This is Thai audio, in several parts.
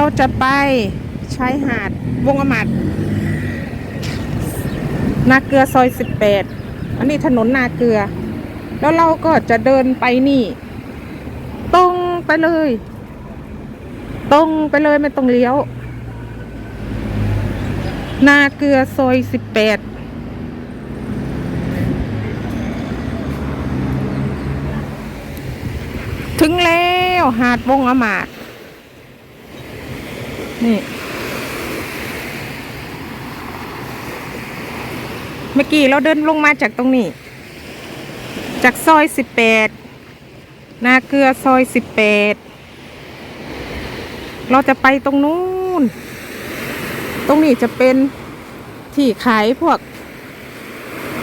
เราจะไปชายหาดวงอมัดนาเกลือซอยสิบแปดอันนี้ถนนนาเกลือ แล้วเราก็จะเดินไปนี่ ตรงไปเลย ตรงไปเลยไม่ต้องเลี้ยว นาเกลือซอยสิบแปดถึงแล้วหาดวงอมาด นี่ เมื่อกี้เราเดินลงมาจากตรงนี้ จากซอยสิบแปดนาเกลือซอยสิบแปดเราจะไปตรงนู้น ตรงนี้จะเป็นที่ขายพวก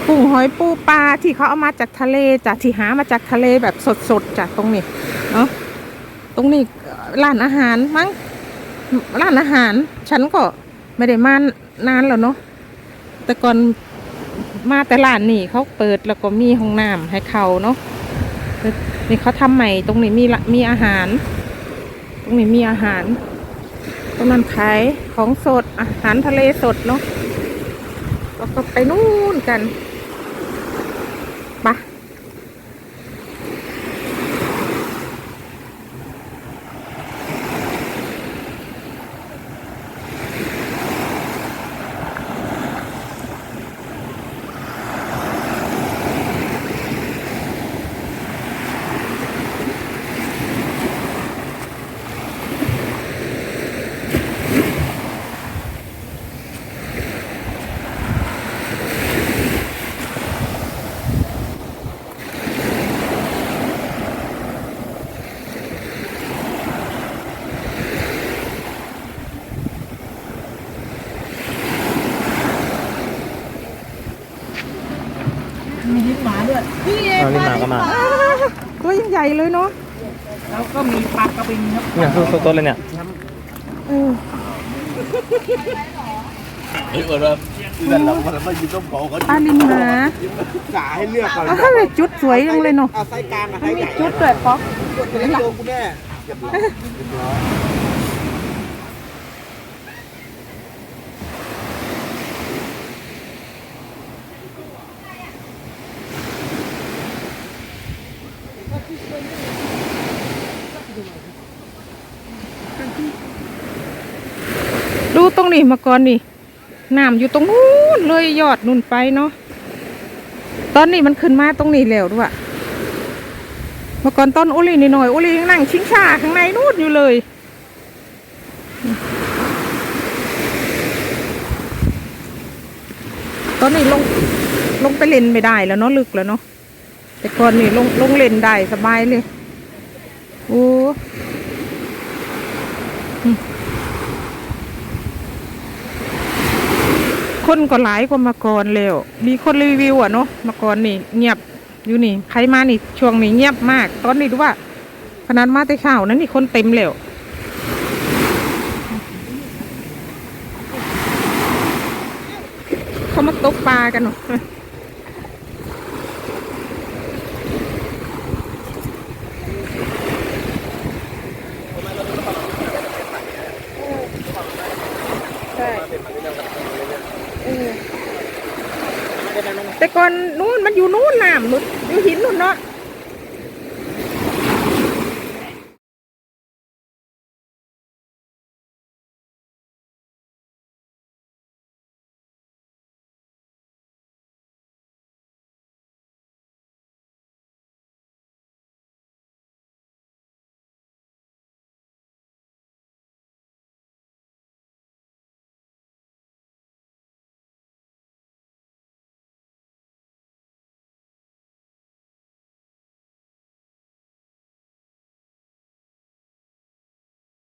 กุ้งหอยปูปลาที่เขาเอามาจากทะเลจากที่หามาจากทะเลแบบสดๆจากตรงนี้เนาะตรงนี้ร้านอาหารมั้ง ร้านอาหาร ฉันก็ไม่ได้มานานแล้วเนาะแต่ก่อนมาแต่ร้านนี่เขาเปิดแล้วก็มีห้องน้ำให้เขาเนาะนี่เขาทำใหม่ตรงนี้มีมีอาหาร ตรงนี้มีอาหาร ตรงนั้นขายของสดอาหารทะเลสดเนาะแล้วก็ไปนู่นกันปะ มีลิ้นหมาด้วยเอาลิ้นหมาก็มา ตัวยิ่งใหญ่เลยเนาะแล้วก็มีปลากระเบนครับเนี่ยคือตัวเลยเนี่ยเออเฮ้ยเออแล้วนั่นเรามันไม่ยืนต้องบอกเขาปลาลินหมาจ่าให้เลือกก่อนเอาถ้าแบบจุดสวยจังเลยเนาะเอาไส้กลางกับมันไส้มีใหญ่จุดด้วยป๊อกตัวนี้โดนกูแน่เรียบร้อยเรียบร้อย ดูตร งนี้มาก่อนนี่น้ำอยู่ตรงนู้นเลยยอดนุ่นไปเนาะตอนนี้มันขึ้นมาตรงนี้แล้วด้วยเมื่อก่อนตอนอุลีนิดหน่อยอุลียังนั่งชิงชาข้างในนู่นอยู่เลยตอนนี้ลงลงไปเล่นไม่ได้แล้วเนาะลึกแล้วเนาะแต่ก่อนนี่ลงลงเล่นได้สบายเลยโอ้ คนก็หลายกว่ามาก่อนแล้ว มีคนรีวิวอะเนาะมาก่อนนี่เงียบอยู่นี่ใครมานี่ช่วงนี้เงียบมาก ตอนนี้ดูว่าขนาดมาแต่เช้านั้นนี่คนเต็มแล้วเขามาตกปลากันเนาะใช่ แต่ก่อนนู้นมันอยู่นู้นน้ำนู้นอยู่หินนู้นเนาะ